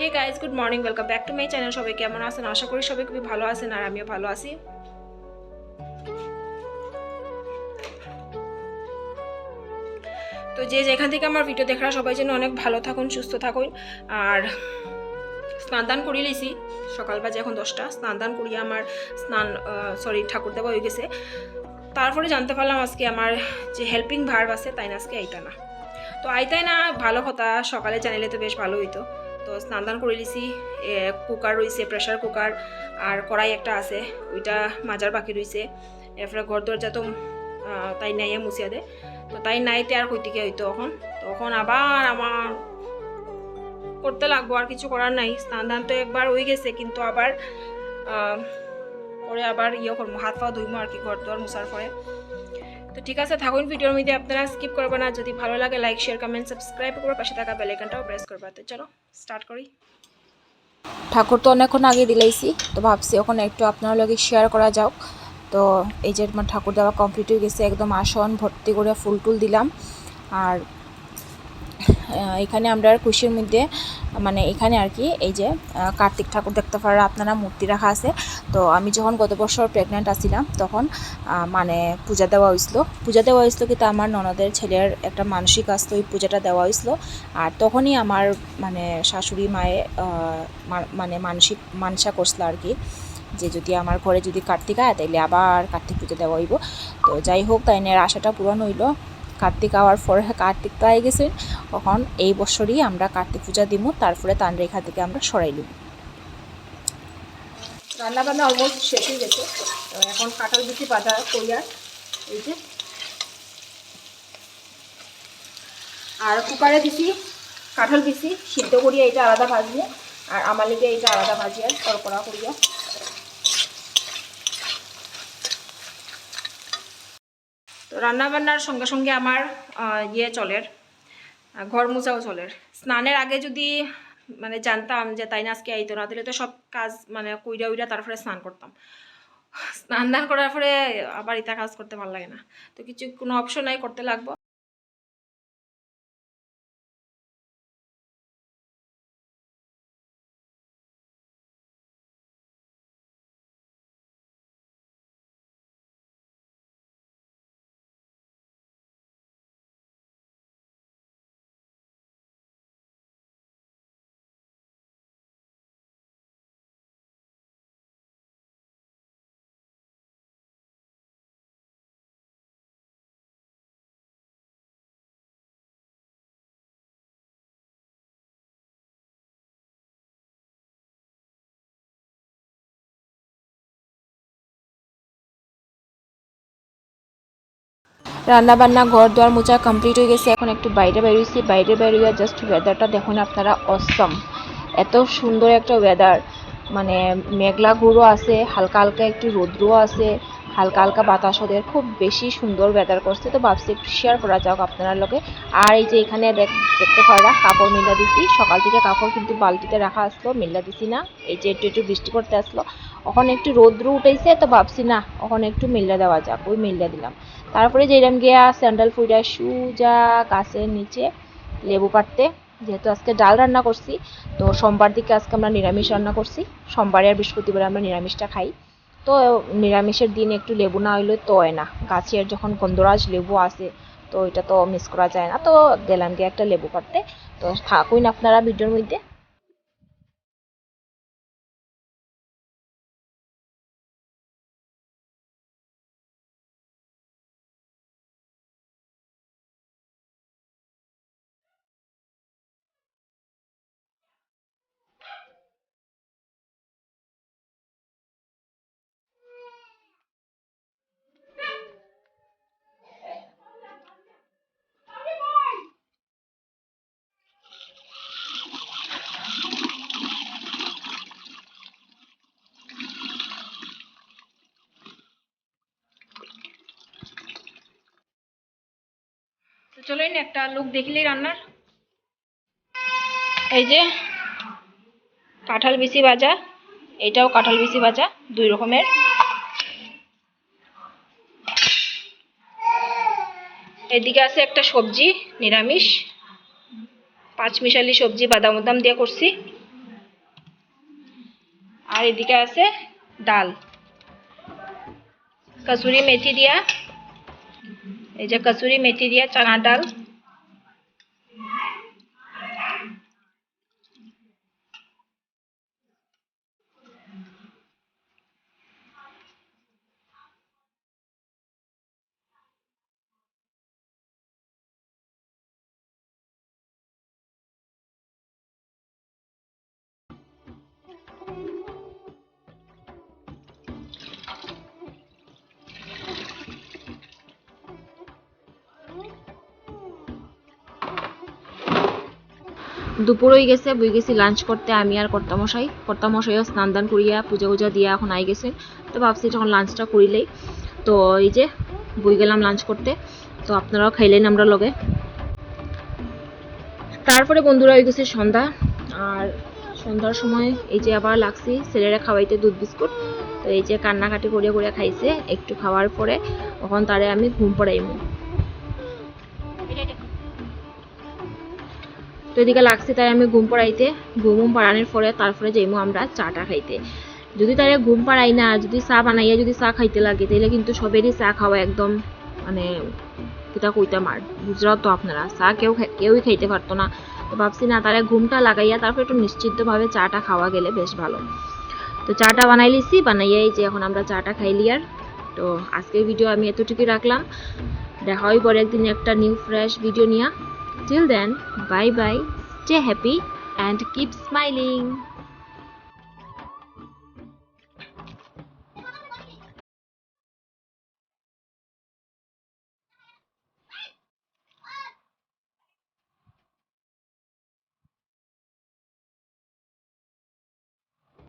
Hey guys good morning welcome back to my channel সবাই কেমন আছেন? আশা করি সবাই খুবই ভালো আছেন আর আমিও ভালো আছি। তো যে যেখান থেকে আমার ভিডিও দেখার সবাই যেন অনেক ভালো থাকুন, সুস্থ থাকুন। আর স্নান দান করিয়ে লিছি। সকাল বাজে এখন দশটা। স্নান দান করিয়ে আমার স্নান সরি ঠাকুর দেওয়া হয়ে গেছে। তারপরে জানতে পারলাম আজকে আমার যে হেল্পিং ভার্ব আছে, তাই না আজকে এইটা না তো আইতাই না ভালো কথা, সকালে জানিলে তো বেশ ভালো হইতো। তো স্নান দান করে লিছি কুকার রয়েছে প্রেশার কুকার আর কড়াই একটা আছে, ওইটা মাজার বাকি রয়েছে। এরপরে ঘর দরজা তো তাই নাইয়ে মুছিয়া দে। তো তাই নাইতে আর কই থেকে হইতো তখন তখন আবার আমার করতে লাগবো, আর কিছু করার নাই। স্নান দান তো একবার হয়ে গেছে, কিন্তু আবার পরে আবার ইয়ে করব হাত পা ধুইমো আর কি ঘর দোয়ার মুছার পরে। তো ঠিক আছে, থাকুন ভিডিওর মধ্যে, আপনারা স্কিপ করবেন না। যদি ভালো লাগে লাইক শেয়ার কমেন্ট সাবস্ক্রাইব করবে পাশে থাকা বেল আইকনটাও প্রেস করবে। তো চলো স্টার্ট করি। ঠাকুর তো অনেকক্ষণ আগে দিলাইছি, তো ভাবছি ওখানে একটু আপনার লগে শেয়ার করা যাক। তো এই যে আমার ঠাকুর দেওয়া কমপ্লিট হয়ে গেছে, একদম আসন, ভর্তি করে ফুল টুল দিলাম। আর এখানে আমরা খুশির মধ্যে মানে এখানে আর কি, এই যে কার্তিক ঠাকুর দেখতে পারা আপনারা মূর্তি রাখা আছে। তো আমি যখন গত বছর প্রেগনেন্ট আছিলাম, তখন মানে পূজা দেওয়া হয়েছিল পূজা দেওয়া হয়েছিল কিন্তু আমার ননদের ছেলের একটা মানসিক আসতো ওই পূজাটা দেওয়া হয়েছিল আর তখনই আমার মানে শাশুড়ি মায়ে মানে মানসিক, মানসা করছিল আর কি, যে যদি আমার ঘরে যদি কার্তিক আয়, তাইলে আবার কার্তিক পুজো দেওয়া হইব। তো যাই হোক, তাই আশাটা পূরণ হইল। কার্তিক আওয়ার পরে কার্তিক তো আই গেছে। তখন এই বছরই আমরা কার্তিক পূজা দিব তারপরে তান রেখা থেকে আমরা সরাইলিম রান্না বান্না অলমোস্ট শেষ হয়ে গেছে। তো এখন কাঁঠাল বিচি, বাজা করিয়া এই যে। আর কুকারে দিছি কাঁঠাল বিচি, সিদ্ধ করিয়া এটা আলাদা ভাজিয়ে আর আমার লিগে এটা আলাদা ভাজিয়া কড়কড়া করিয়া। তো রান্না বান্নার সঙ্গে সঙ্গে আমার ইয়ে চলের ঘর মোছাও চলের। স্নানের আগে যদি মানে জানতাম যে তাই না আজকে আইতো না, তাহলে তো সব কাজ মানে কইরা উইরা তারপরে স্নান করতাম। স্নান দান করার পরে আবার ইতা কাজ করতে ভালো লাগে না। তো কিছু কোনো অপশন নাই, করতে লাগবো। রান্না বান্না ঘর দুয়ার মোচা কমপ্লিট হয়ে গেছে। এখন একটু বাইরে বেরিয়েছি বাইরে বেরিয়ে জাস্ট ওয়েদারটা দেখুন, আপনারা অসম এত সুন্দর একটা ওয়েদার মানে মেঘলা গুঁড়ো আছে, হালকা হালকা একটু রৌদ্রও আছে, হালকা হালকা বাতাস ওদের। খুব বেশি সুন্দর ওয়েদার করছে। তো ভাবছি একটু শেয়ার করা যাক আপনারা লোকে আর এই যে এখানে দেখ- দেখতে পারা, কাপড় মিলা দিছি। সকাল থেকে কাপড় কিন্তু বালতিতে রাখা আসলো, মিলা দিছি না। এই যে একটু একটু বৃষ্টি করতে আসলো। ওখানে একটু রৌদ্র উঠেছে, তো ভাবছি না, ওখানে একটু মিল্লা দেওয়া যাক। ওই মিল্লা দিলাম। তারপরে যেরম গিয়া স্যান্ডেল ফুইরা সুজা গাছের নিচে লেবু কাটতে যেহেতু আজকে ডাল রান্না করছি, তো সোমবার দিকে আজকে আমরা নিরামিষ রান্না করছি। সোমবারে আর বৃহস্পতিবারে আমরা নিরামিষটা খাই। তো নিরামিষের দিন একটু লেবু না হইলে তো হয় না। গাছের যখন গন্ধরাজ লেবু আসে, তো এটা তো মিস করা যায় না। তো গেলাম গিয়ে একটা লেবু কাটতে তো থাকুন আপনারা ভিডিওর মধ্যে। তো চলোই না, একটা লুক দেখলেই রান্নার। এই যে, কাঁঠাল বিচি ভাজা, এটাও কাঁঠাল বিচি ভাজা, দুই রকমের। এদিকে আছে একটা সবজি, নিরামিষ। পাঁচমিশালি সবজি বাদাম উদাম দিয়ে করছি। আর এদিকে আছে ডাল। কসুরি মেথি দিয়া এই যে কসুরি মেথি দিয়া চানা ডাল দুপুর হয়ে গেছে, বই গেছি লাঞ্চ করতে, আমি আর কর্তামশাই কর্তামশাইও স্নান দান করিয়া, পূজা পূজা দিয়া এখন আই গেছে। তো ভাবছি যখন লাঞ্চটা করিলেই। তো এই যে, বই গেলাম লাঞ্চ করতে। তো আপনারাও খাইলেন আমরা লগে। তারপরে বন্ধুরা হয়ে গেছে সন্ধ্যা। আর সন্ধ্যার সময় এই যে আবার লাগছি ছেলেরা খাওয়াইতে দুধ বিস্কুট। তো এই যে কান্নাকাটি করিয়া করিয়া খাইছে, একটু খাওয়ার পরে তখন তারে আমি ঘুম পড়াইমু। তো এদিকে লাগছে তাই আমি ঘুম পাড়াইতে, ঘুম পাড়ানোর পরে তারপরে যাইমু আমরা চাটা খাইতে। যদি তারে ঘুম পাড়াই না, যদি চা বানাইয়া যদি চা খাইতে লাগে তাহলে কিন্তু সবেরই চা খাওয়া একদম মানে কিতা কইতাম আর, বুঝরাও তো আপনারা, চা কেউ কেউই খাইতে পারতো না। তো ভাবছি না, তারে ঘুমটা লাগাইয়া তারপর একটু নিশ্চিন্তভাবে চাটা খাওয়া গেলে বেশ ভালো। তো চাটা বানাই লিছি বানাইয়াই যে এখন আমরা চাটা খাইলি আর। তো আজকের ভিডিও আমি এতটুকুই রাখলাম। দেখা হয় পরে একদিন একটা নিউ ফ্রেশ ভিডিও নিয়ে। Till then, bye bye, stay happy, and keep smiling.